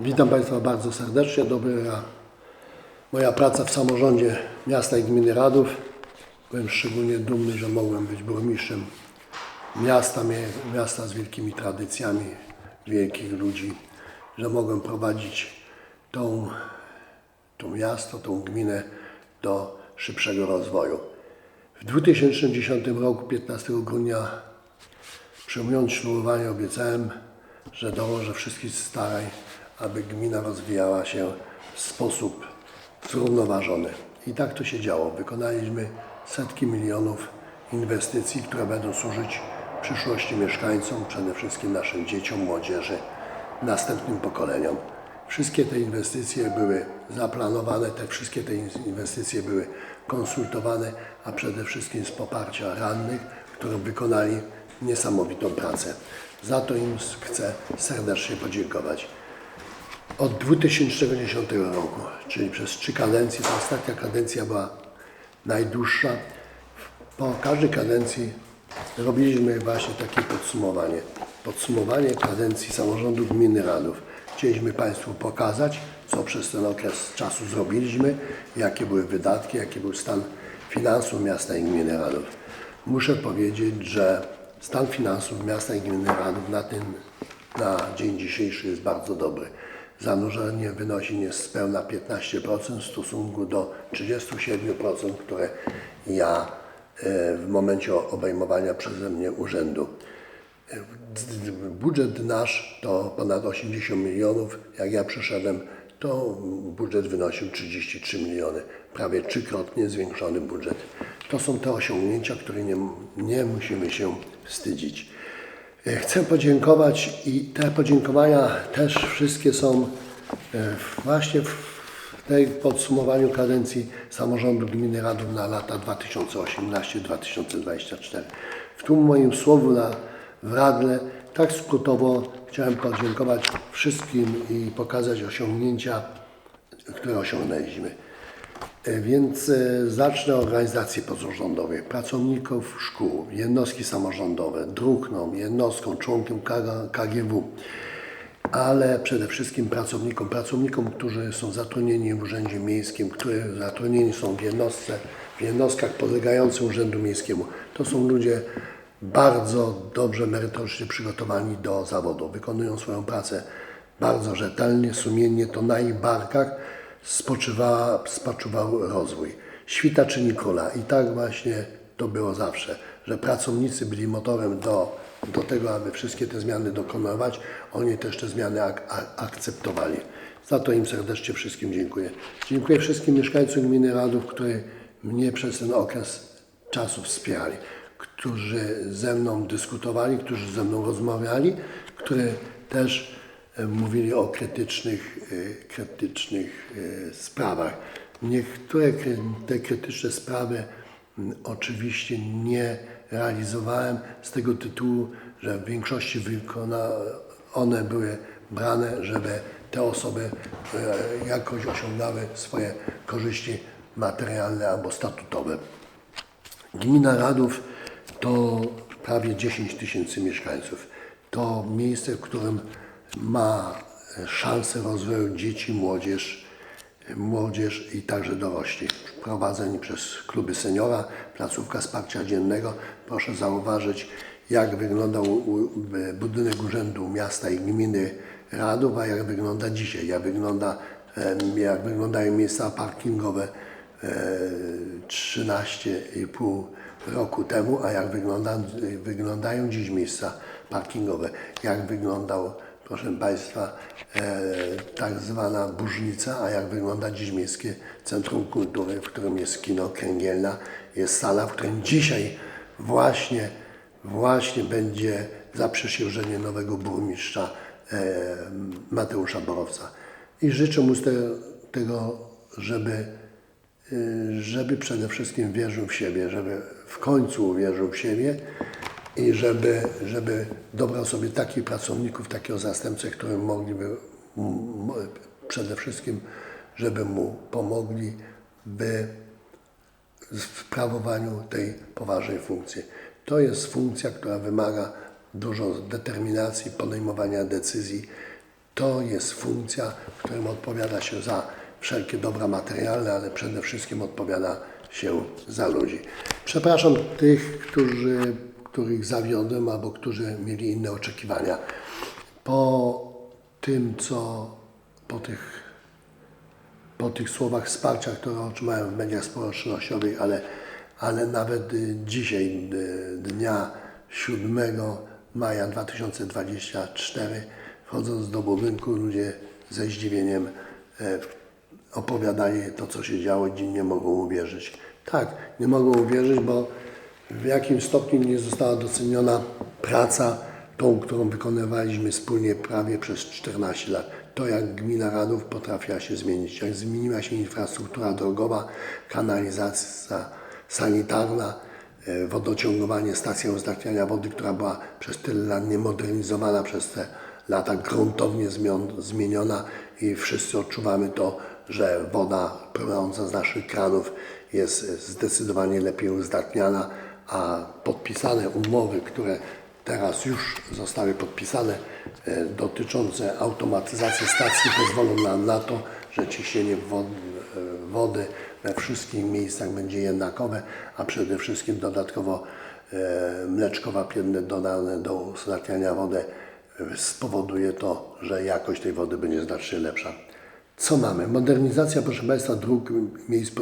Witam Państwa bardzo serdecznie. Dobra moja praca w samorządzie miasta i gminy Radów. Byłem szczególnie dumny, że mogłem być burmistrzem miasta, miasta z wielkimi tradycjami, wielkich ludzi, że mogłem prowadzić tą, to miasto, tą gminę do szybszego rozwoju. W 2010 roku, 15 grudnia, przyjmując ślubowanie, obiecałem, że dołożę wszystkich starań, aby gmina rozwijała się w sposób zrównoważony. I tak to się działo. Wykonaliśmy setki milionów inwestycji, które będą służyć przyszłości mieszkańcom, przede wszystkim naszym dzieciom, młodzieży, następnym pokoleniom. Wszystkie te inwestycje były zaplanowane, te wszystkie te inwestycje były konsultowane, a przede wszystkim z poparcia radnych, którzy wykonali niesamowitą pracę. Za to im chcę serdecznie podziękować. Od 2010 roku, czyli przez trzy kadencje, ta ostatnia kadencja była najdłuższa. Po każdej kadencji robiliśmy właśnie takie podsumowanie. Podsumowanie kadencji samorządu gminy Radów. Chcieliśmy Państwu pokazać, co przez ten okres czasu zrobiliśmy, jakie były wydatki, jaki był stan finansów miasta i gminy Radów. Muszę powiedzieć, że stan finansów miasta i gminy Radów na ten na dzień dzisiejszy jest bardzo dobry. Zanurzenie wynosi niespełna 15% w stosunku do 37%, które ja e, w momencie obejmowania przeze mnie urzędu. Budżet nasz to ponad 80 milionów. Jak ja przyszedłem, to budżet wynosił 33 miliony. Prawie trzykrotnie zwiększony budżet. To są te osiągnięcia, które nie, nie musimy się wstydzić. E, Chcę podziękować i te podziękowania też wszystkie są e, właśnie w tej podsumowaniu kadencji samorządu gminy Radów na lata 2018-2024. W tym moim słowu na, w Radle tak skrótowo chciałem podziękować wszystkim i pokazać osiągnięcia, które osiągnęliśmy. E, Więc e, zacznę od organizacji pozarządowej, pracowników szkół, jednostki samorządowe, druhną, jednostką, członkiem KG KGW, ale przede wszystkim pracownikom, pracownikom, którzy są zatrudnieni w Urzędzie Miejskim, którzy zatrudnieni są w jednostce, w jednostkach podlegających Urzędu Miejskiemu. To są ludzie bardzo dobrze merytorycznie przygotowani do zawodu. Wykonują swoją pracę bardzo rzetelnie, sumiennie, to na ich barkach spoczywał rozwój. Świta czyni króla i tak właśnie to było zawsze, że pracownicy byli motorem do, do tego, aby wszystkie te zmiany dokonywać. Oni też te zmiany ak- akceptowali. Za to im serdecznie wszystkim dziękuję. Dziękuję wszystkim mieszkańcom gminy Radów, którzy mnie przez ten okres czasu wspierali, którzy ze mną dyskutowali, którzy ze mną rozmawiali, którzy też mówili o krytycznych, e, krytycznych e, sprawach. Niektóre te krytyczne sprawy oczywiście nie realizowałem z tego tytułu, że w większości one były brane, żeby te osoby e, jakoś osiągały swoje korzyści materialne albo statutowe. Gmina Radów to prawie 10 tysięcy mieszkańców. To miejsce, w którym ma szansę rozwoju dzieci, młodzież, młodzież i także dorośli. Prowadzeni przez kluby seniora, placówka wsparcia dziennego. Proszę zauważyć, jak wyglądał u- budynek Urzędu Miasta i Gminy Radów, a jak wygląda dzisiaj, jak, wygląda, jak wyglądają miejsca parkingowe e, 13,5 roku temu, a jak wygląda, wyglądają dziś miejsca parkingowe. Jak wyglądał, proszę Państwa, e, tak zwana Burznica, a jak wygląda dziś Miejskie Centrum Kultury, w którym jest kino Kręgielna, jest sala, w którym dzisiaj właśnie, właśnie będzie zaprzysiężenie nowego burmistrza e, Mateusza Borowca. I życzę mu tego, żeby y, żeby przede wszystkim wierzył w siebie, żeby w końcu uwierzył w siebie i żeby, żeby dobrał sobie takich pracowników, takiego zastępcę, którym mogliby przede wszystkim, żeby mu pomogli w w sprawowaniu tej poważnej funkcji. To jest funkcja, która wymaga dużo determinacji, podejmowania decyzji. To jest funkcja, w którym odpowiada się za wszelkie dobra materialne, ale przede wszystkim odpowiada się za ludzi. Przepraszam tych, którzy, których zawiodłem albo którzy mieli inne oczekiwania. Po tym, co po tych po tych słowach wsparcia, które otrzymałem w mediach społecznościowych, ale, ale nawet dzisiaj, y, dnia 7 maja 2024, wchodząc do budynku, ludzie ze zdziwieniem e, opowiadali to, co się działo i nie mogą uwierzyć. Tak, nie mogą uwierzyć, bo w jakim stopniu nie została doceniona praca, tą, którą wykonywaliśmy wspólnie prawie przez 14 lat. To, jak gmina Radów potrafiła się zmienić, jak zmieniła się infrastruktura drogowa, kanalizacja sanitarna, e, wodociągowanie, stacja uzdatniania wody, która była przez tyle lat niemodernizowana, przez te lata gruntownie zmieniona i wszyscy odczuwamy to, że woda płynąca z naszych kranów jest zdecydowanie lepiej uzdatniana, a podpisane umowy, które teraz już zostały podpisane, e, dotyczące automatyzacji stacji pozwolą nam na to, że ciśnienie e, wody we wszystkich miejscach będzie jednakowe, a przede wszystkim dodatkowo e, mleczko wapienne dodane do uzdatniania wody spowoduje to, że jakość tej wody będzie znacznie lepsza. Co mamy? Modernizacja, proszę Państwa, dróg miejsc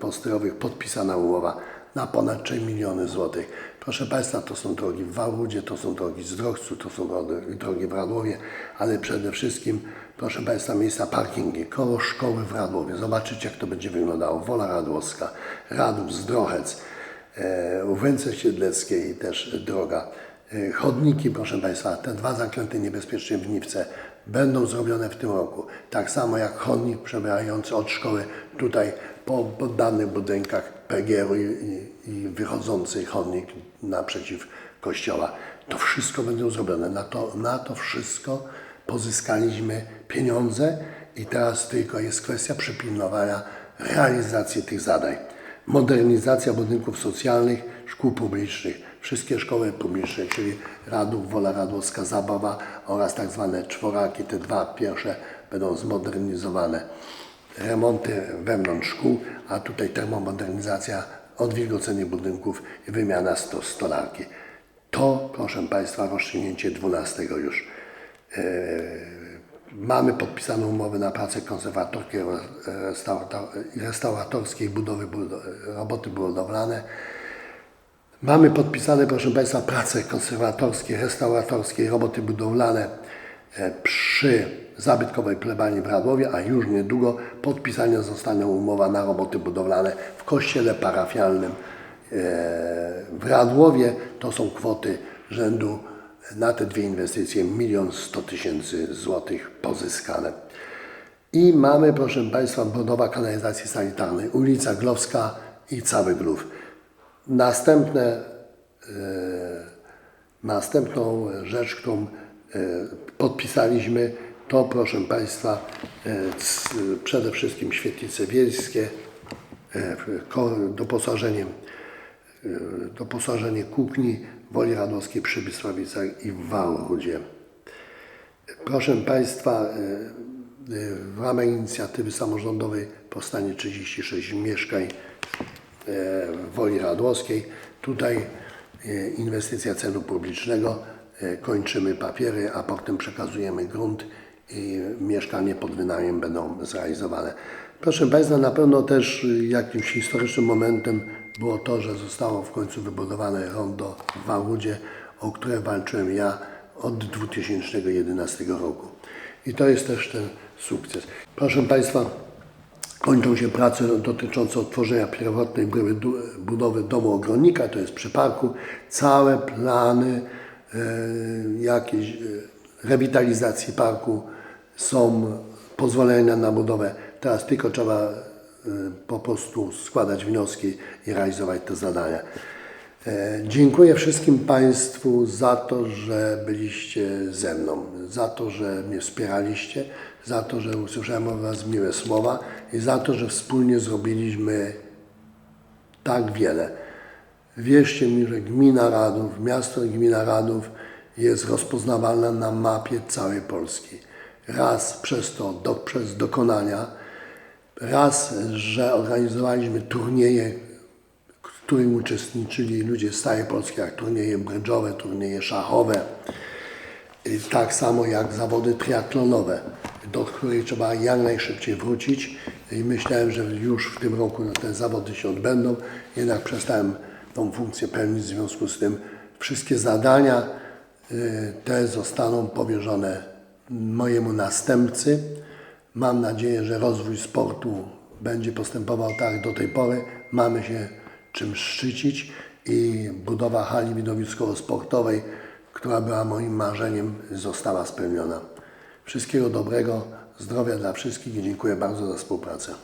postojowych, podpisana umowa na ponad 3 miliony złotych. Proszę Państwa, to są drogi w Wałbrzych, to są drogi w Zdrochcu, to są drogi- w Radłowie, ale przede wszystkim, proszę Państwa, miejsca parkingi koło szkoły w Radłowie. Zobaczycie, jak to będzie wyglądało. Wola Radłowska, Radów, Zdrochec, e, Łęce Siedleckie i też droga. E, Chodniki, proszę Państwa, te dwa zakręty niebezpiecznie w Niwce będą zrobione w tym roku. Tak samo jak chodnik przebierający od szkoły tutaj po, danych budynkach PGR-u i, i, i wychodzący chodnik naprzeciw kościoła. To wszystko będzie zrobione. Na to, na to wszystko pozyskaliśmy pieniądze i teraz tylko jest kwestia przypilnowania realizacji tych zadań. Modernizacja budynków socjalnych, szkół publicznych, wszystkie szkoły publiczne, czyli Radów, Wola Radłowska, Zabawa oraz tak zwane czworaki, te dwa pierwsze będą zmodernizowane. Remonty wewnątrz szkół, a tutaj termomodernizacja, odwilgocenie budynków i wymiana sto, stolarki. To, proszę Państwa, rozstrzygnięcie 12 już. Mamy podpisaną umowę na pracę konserwatorskiej i restauratorskiej budowy, budo- roboty budowlane. Mamy podpisane, proszę Państwa, prace konserwatorskie, restauratorskie, roboty budowlane e, przy zabytkowej plebanii w Radłowie, a już niedługo podpisana zostanie umowa na roboty budowlane w kościele parafialnym e, w Radłowie. To są kwoty rzędu na te dwie inwestycje 1 100 tysięcy złotych pozyskane. I mamy, proszę Państwa, budowa kanalizacji sanitarnej, ulica Glowska i cały Glów. Następne, e, następną rzecz, którą e, podpisaliśmy, to proszę Państwa e, przede wszystkim świetlice wiejskie, doposażenie, doposażenie kuchni w Woli Radowskiej przy Bysławicach i w. Proszę Państwa, w ramach inicjatywy samorządowej powstanie 36 mieszkań Woli Radłowskiej. Tutaj e, inwestycja celu publicznego, e, kończymy papiery, a potem przekazujemy grunt i mieszkanie pod wynajem będą zrealizowane. Proszę Państwa, na pewno też y, jakimś historycznym momentem było to, że zostało w końcu wybudowane rondo w Wałudzie, o które walczyłem ja od 2011 roku. I to jest też ten sukces. Proszę Państwa, Kończą się prace dotyczące otworzenia pierwotnej budowy domu ogrodnika, to jest przy parku. Całe plany e, jakiejś e, rewitalizacji parku są pozwolenia na budowę. Teraz tylko trzeba e, po prostu składać wnioski i realizować te zadania. E, Dziękuję wszystkim Państwu za to, że byliście ze mną, za to, że mnie wspieraliście, za to, że usłyszałem od Was miłe słowa i za to, że wspólnie zrobiliśmy tak wiele. Wierzcie mi, że gmina Radów, miasto gmina Radów jest rozpoznawalna na mapie całej Polski. raz przez to, do, przez dokonania, raz, że organizowaliśmy turnieje, w którym uczestniczyli ludzie z całej Polski, jak turnieje brydżowe, turnieje szachowe, i tak samo jak zawody triatlonowe, do których trzeba jak najszybciej wrócić. I myślałem, że już w tym roku te zawody się odbędą, jednak przestałem tą funkcję pełnić, w związku z tym wszystkie zadania y, te zostaną powierzone mojemu następcy. Mam nadzieję, że rozwój sportu będzie postępował tak jak do tej pory. Mamy się czym szczycić i budowa hali widowiskowo-sportowej, która była moim marzeniem, została spełniona. Wszystkiego dobrego, zdrowia dla wszystkich i dziękuję bardzo za współpracę.